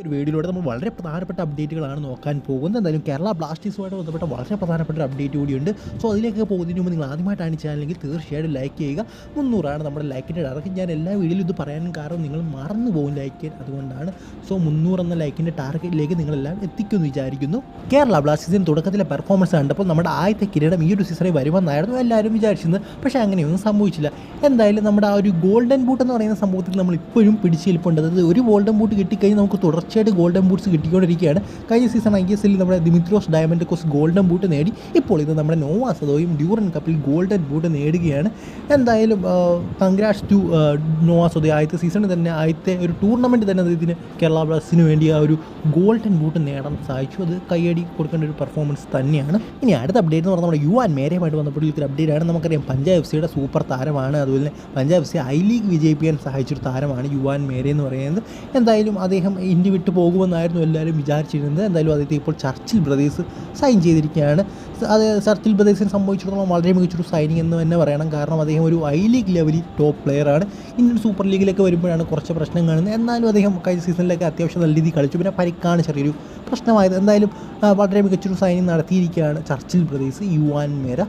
ഒരു വീഡിയോയിലൂടെ നമ്മൾ വളരെ പ്രധാനപ്പെട്ട അപ്ഡേറ്റുകളാണ് നോക്കാൻ പോകുന്നത്. എന്തായാലും കേരള ബ്ലാസ്റ്റേഴ്സുമായിട്ട് ബന്ധപ്പെട്ട വളരെ പ്രധാനപ്പെട്ട ഒരു അപ്ഡേറ്റ് കൂടിയുണ്ട്. സോ അതിലേക്ക് പോകുന്നതിന് മുമ്പ് നിങ്ങൾ ആദ്യമായിട്ടാണ് ചാനലെങ്കിൽ തീർച്ചയായിട്ടും ലൈക്ക് ചെയ്യുക. മുന്നൂറാണ് നമ്മുടെ ലൈക്കിന്റെ ടാർഗറ്റ് ഞാൻ എല്ലാ വീഡിയോയിലും ഇത് പറയാനും കാരണം നിങ്ങൾ മറന്നു പോകും ലൈക്ക് അതുകൊണ്ടാണ്. സോ മുന്നൂറ് എന്ന ലൈക്കിന്റെ ടാർഗറ്റിലേക്ക് നിങ്ങളെല്ലാം എത്തിക്കുമെന്ന് വിചാരിക്കുന്നു. കേരള ബ്ലാസ്റ്റേഴ്സിന് തുടക്കത്തിലെ പെർഫോമൻസ് കണ്ടപ്പോൾ നമ്മുടെ ആദ്യത്തെ കിരീടം ഈ ഒരു സീസണിൽ വരുമെന്നായിരുന്നു എല്ലാവരും വിചാരിച്ചിരുന്നത്. പക്ഷേ അങ്ങനെയൊന്നും സംഭവിച്ചില്ല. എന്തായാലും നമ്മുടെ ആ ഒരു ഗോൾഡൻ ബൂട്ട് എന്ന് പറയുന്ന സംഭവത്തിൽ നമ്മൾ ഇപ്പോഴും പിടിച്ചേൽപ്പുണ്ട് അതായത് ഒരു ഗോൾഡൻ ബൂട്ട് കിട്ടിക്കഴിഞ്ഞാൽ നമുക്ക് തുടർച്ചയായിട്ട് ഗോൾഡൻ ബൂട്ട്സ് കിട്ടിക്കൊണ്ടിരിക്കുകയാണ്. കഴിഞ്ഞ സീസൺ ഐ എസ് എല്ലിൽ നമ്മുടെ Dimitrios Diamantakos golden boot നേടി. ഇപ്പോൾ ഇത് നമ്മുടെ നോവാസദോയും ഡ്യൂറൻ കപ്പിൽ ഗോൾഡൻ ബൂട്ട് നേടുകയാണ്. എന്തായാലും കൺഗ്രാറ്റ്സ് ടു നോവാ ആദ്യത്തെ സീസണിൽ തന്നെ ആദ്യത്തെ ഒരു ടൂർണമെന്റ് തന്നെ ഇതിന് കേരള ബ്ലാസ്റ്റേഴ്സിന് വേണ്ടി ആ ഒരു ഗോൾഡൻ ബൂട്ട് നേടാൻ സാധിച്ചു. അത് കൈയടി കൊടുക്കേണ്ട ഒരു പെർഫോമൻസ് തന്നെയാണ്. ഇനി അടുത്ത അപ്ഡേറ്റ് എന്ന് പറഞ്ഞാൽ നമ്മുടെ യു ആൻ മേരയുമായിട്ട് ബന്ധപ്പെട്ട ഒരു അപ്ഡേറ്റ് ആണ്. നമുക്കറിയാം പഞ്ചാബ് എഫ് സിയുടെ സൂപ്പർ താരമാണ്. അതുപോലെ തന്നെ Punjab F C I league വിജയിപ്പിക്കാൻ സഹായിച്ചൊരു താരമാണ് യുവാൻ മേരെ എന്ന് പറയുന്നത്. എന്തായാലും അദ്ദേഹം ഇന്ത്യ വിട്ടു പോകുമെന്നായിരുന്നു എല്ലാവരും വിചാരിച്ചിരുന്നത്. എന്തായാലും അദ്ദേഹത്തെ ഇപ്പോൾ ചർച്ചിൽ ബ്രദേഴ്സ് സൈൻ ചെയ്തിരിക്കുകയാണ്. അത് ചർച്ചിൽ ബ്രദേഴ്സിനെ സംബന്ധിച്ചിടത്തോളം വളരെ മികച്ചൊരു സൈനിങ് എന്ന് തന്നെ പറയണം. കാരണം അദ്ദേഹം ഒരു ഐ ലീഗ് ലെവലിൽ ടോപ്പ് പ്ലെയറാണ് ഇന്ത്യൻ സൂപ്പർ ലീഗിലേക്ക് വരുമ്പോഴാണ് കുറച്ച് പ്രശ്നം കാണുന്നത് എന്നാലും അദ്ദേഹം കഴിഞ്ഞ സീസണിലൊക്കെ അത്യാവശ്യം നല്ല രീതിയിൽ കളിച്ചു. പിന്നെ പരിക്കാണ് ചെറിയൊരു പ്രശ്നമായത്. എന്തായാലും വളരെ മികച്ചൊരു സൈനിങ് നടത്തിയിരിക്കുകയാണ് ചർച്ചിൽ ബ്രദേഴ്സ് യുവാൻ മേര.